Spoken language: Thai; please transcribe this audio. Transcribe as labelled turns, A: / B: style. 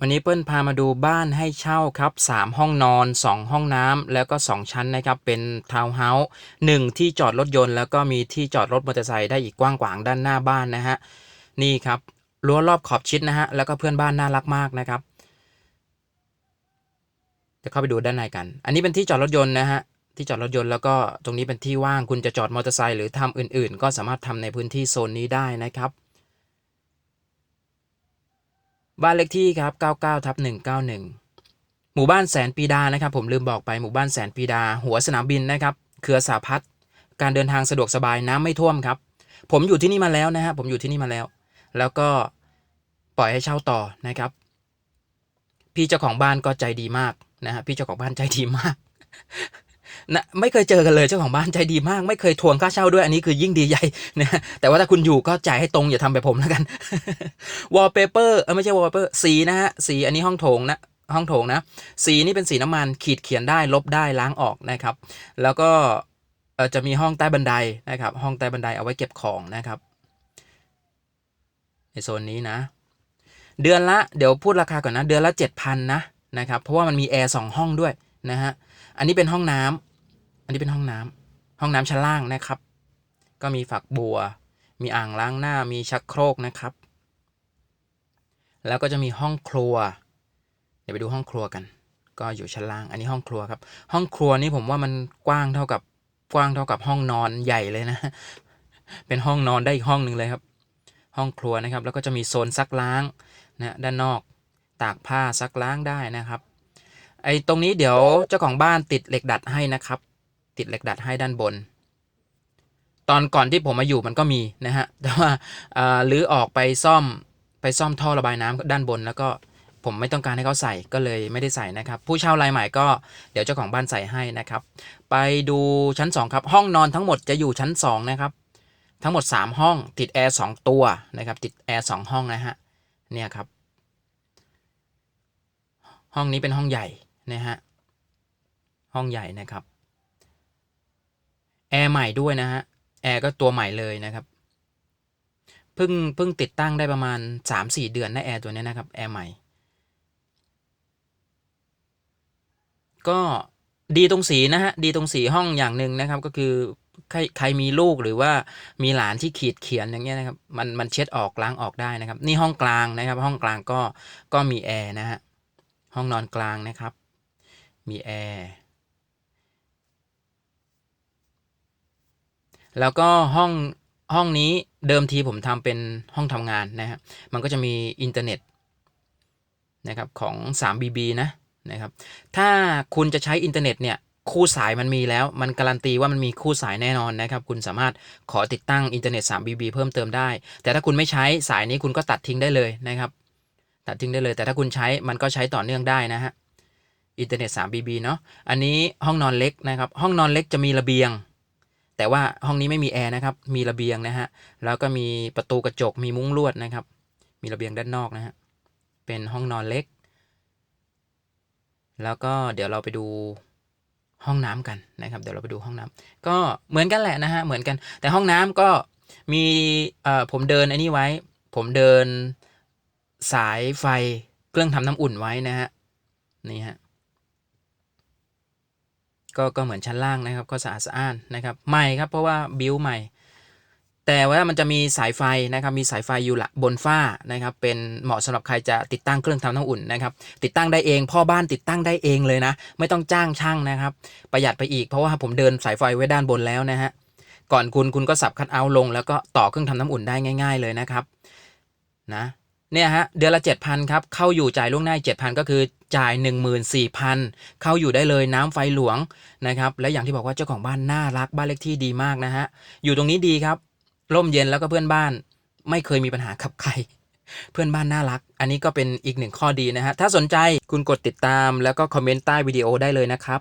A: วันนี้เปิ้ลพามาดูบ้านให้เช่าครับ 3 ห้องนอน 2 ห้องน้ำแล้วก็ 2 ชั้นนะครับ เป็นทาวน์เฮาส์หนึ่งที่จอดรถยนต์ แล้วก็มีที่จอดรถมอเตอร์ไซค์ได้อีกกว้างขวางด้านหน้าบ้านนะฮะ นี่ครับรั้วรอบขอบชิดนะฮะ แล้วก็เพื่อนบ้านน่ารักมากนะครับ จะเข้าไปดูด้านในกัน อันนี้เป็นที่จอดรถยนต์นะฮะ ที่จอดรถยนต์แล้วก็ตรงนี้เป็นที่ว่าง คุณจะจอดมอเตอร์ไซค์หรือทำอื่น ๆ ก็สามารถทำในพื้นที่โซนนี้ได้นะครับ บ้านเลขที่ครับ 99ทับ191 หมู่บ้านแสนปีดานะครับ ผมลืมบอกไปหมู่บ้านแสนปีดา หัวสนามบินนะครับ เครือสาพัฒการเดินทางสะดวกสบายน้ำไม่ท่วมครับ ผมอยู่ที่นี่มาแล้วนะฮะผมอยู่ที่นี่มาแล้ว แล้วก็ปล่อยให้เช่าต่อนะครับ พี่เจ้าของบ้านก็ใจดีมากนะฮะพี่เจ้าของบ้านใจดีมาก นะไม่เคยเจอกันเลยเจ้าของบ้านใจดีมาก ไม่เคยทวงค่าเช่าด้วยอันนี้คือยิ่งดีใหญ่นะแต่ว่าถ้าคุณอยู่ก็จ่ายให้ตรงอย่าทำแบบผมแล้วกันวอลเปเปอร์เออไม่ใช่วอลเปเปอร์สีนะฮะสีอันนี้ห้องโถงนะห้องโถงนะ สีนี่เป็นสีน้ำมันขีดเขียนได้ลบได้ล้างออกนะครับ แล้วก็จะมีห้องใต้บันไดนะครับ ห้องใต้บันไดเอาไว้เก็บของนะครับ ในโซนนี้นะ เดือนละเดี๋ยวพูดราคาก่อนนะ เดือนละเจ็ดพันนะนะครับ เพราะว่ามันมีแอร์สองห้องด้วยนะฮะ อันนี้เป็นห้องน้ำ อันนี้เป็นห้องน้ำห้องน้ำชั้นล่างนะครับ ก็มีฝักบัว มีอ่างล้างหน้า มีชักโครกนะครับ แล้วก็จะมีห้องครัว เดี๋ยวไปดูห้องครัวกัน ก็อยู่ชั้นล่าง อันนี้ห้องครัวครับ ห้องครัวนี่ผมว่ามันกว้างเท่ากับกว้างเท่ากับห้องนอนใหญ่เลยนะ เป็นห้องนอนได้อีกห้องหนึ่งเลยครับ ห้องครัวนะครับ แล้วก็จะมีโซนซักล้างนะด้านนอกตากผ้าซักล้างได้นะครับ ไอ้ตรงนี้เดี๋ยวเจ้าของบ้านติดเหล็กดัดให้นะครับ ติดเหล็กดัดให้ด้านบน ตอนก่อนที่ผมมาอยู่มันก็มีนะฮะ แต่ว่าอ่ารื้อออกไปซ่อมไปซ่อมท่อระบายน้ำด้านบน แล้วก็ผมไม่ต้องการให้เขาใส่ก็เลยไม่ได้ใส่นะครับ ผู้เช่ารายใหม่ก็เดี๋ยวเจ้าของบ้านใส่ให้นะครับ ไปดูชั้น 2 ครับ ห้องนอนทั้งหมดจะอยู่ชั้น 2 นะครับ ทั้งหมด 3 ห้อง ติดแอร์2ตัวนะครับ ติดแอร์2ห้องนะฮะ เนี่ยครับ ห้องนี้เป็นห้องใหญ่นะฮะ ห้องใหญ่นะครับ ร์ใหม่ด้วยนะฮะ แอร์ก็ตัวใหม่เลยนะครับ เพิ่งเพิ่งติดตั้งได้ประมาณ 3-4 เดือนนะแอร์ตัวนี้นะครับ แอร์ใหม่ ก็ดีตรงสีนะฮะ ดีตรงสีห้องอย่างหนึ่งนะครับ ก็คือใครใครมีลูกหรือว่ามีหลานที่ขีดเขียนอย่างเงี้ยนะครับ มันมันเช็ดออกล้างออกได้นะครับ นี่ห้องกลางนะครับ ห้องกลางก็ก็มีแอร์นะฮะ ห้องนอนกลางนะครับ มีแอร์ แล้วก็ห้องห้องนี้เดิมทีผมทำเป็นห้องทำงานนะฮะมันก็จะมีอินเทอร์เน็ตนะครับของ 3BB นะนะครับ ถ้าคุณจะใช้อินเทอร์เน็ตเนี่ยคู่สายมันมีแล้ว มันการันตีว่ามันมีคู่สายแน่นอนนะครับ คุณสามารถขอติดตั้งอินเทอร์เน็ต 3BB เพิ่มเติมได้ แต่ถ้าคุณไม่ใช้สายนี้คุณก็ตัดทิ้งได้เลยนะครับ ตัดทิ้งได้เลย แต่ถ้าคุณใช้มันก็ใช้ต่อเนื่องได้นะฮะ อินเทอร์เน็ต 3BB เนาะ อันนี้ห้องนอนเล็กนะครับ ห้องนอนเล็กจะมีระเบียง แต่ว่าห้องนี้ไม่มีแอร์นะครับ มีระเบียงนะฮะ แล้วก็มีประตูกระจก มีมุ้งลวดนะครับ มีระเบียงด้านนอกนะฮะ เป็นห้องนอนเล็ก แล้วก็เดี๋ยวเราไปดูห้องน้ำกันนะครับ เดี๋ยวเราไปดูห้องน้ำก็เหมือนกันแหละนะฮะ เหมือนกัน แต่ห้องน้ำก็มีเอ่อผมเดินอันนี้ไว้ ผมเดินสายไฟเครื่องทำน้ำอุ่นไว้นะฮะ นี่ฮะ ก็ก็เหมือนชั้นล่างนะครับ ก็สะอาดสะอ้านนะครับใหม่ครับเพราะว่าบิวใหม่ แต่ว่ามันจะมีสายไฟนะครับมีสายไฟอยู่ละบนฝ้านะครับเป็นเหมาะสำหรับใครจะติดตั้งเครื่องทำน้ำอุ่นนะครับติดตั้งได้เองพ่อบ้านติดตั้งได้เองเลยนะ ไม่ต้องจ้างช่างนะครับ ประหยัดไปอีกเพราะว่าผมเดินสายไฟไว้ด้านบนแล้วนะฮะก่อนคุณคุณก็สับคัทเอาท์ลง แล้วก็ต่อเครื่องทำน้ำอุ่นได้ง่าย ๆเลยนะครับนะ เนี่ยฮะเดือนละ 7,000ครับเข้าอยู่จ่ายล่วงหน้า 7,000 ก็คือจ่าย 14,000 เข้าอยู่ได้เลยน้ำไฟหลวงนะครับและอย่างที่บอกว่าเจ้าของบ้านน่ารักบ้านเลขที่ดีมากนะฮะอยู่ตรงนี้ดีครับร่มเย็นแล้วก็เพื่อนบ้าน ไม่เคยมีปัญหากับใคร เพื่อนบ้านน่ารัก อันนี้ก็เป็นอีกหนึ่งข้อดีนะฮะถ้าสนใจคุณกดติดตามแล้วก็คอมเมนต์ใต้วิดีโอได้เลยนะครับ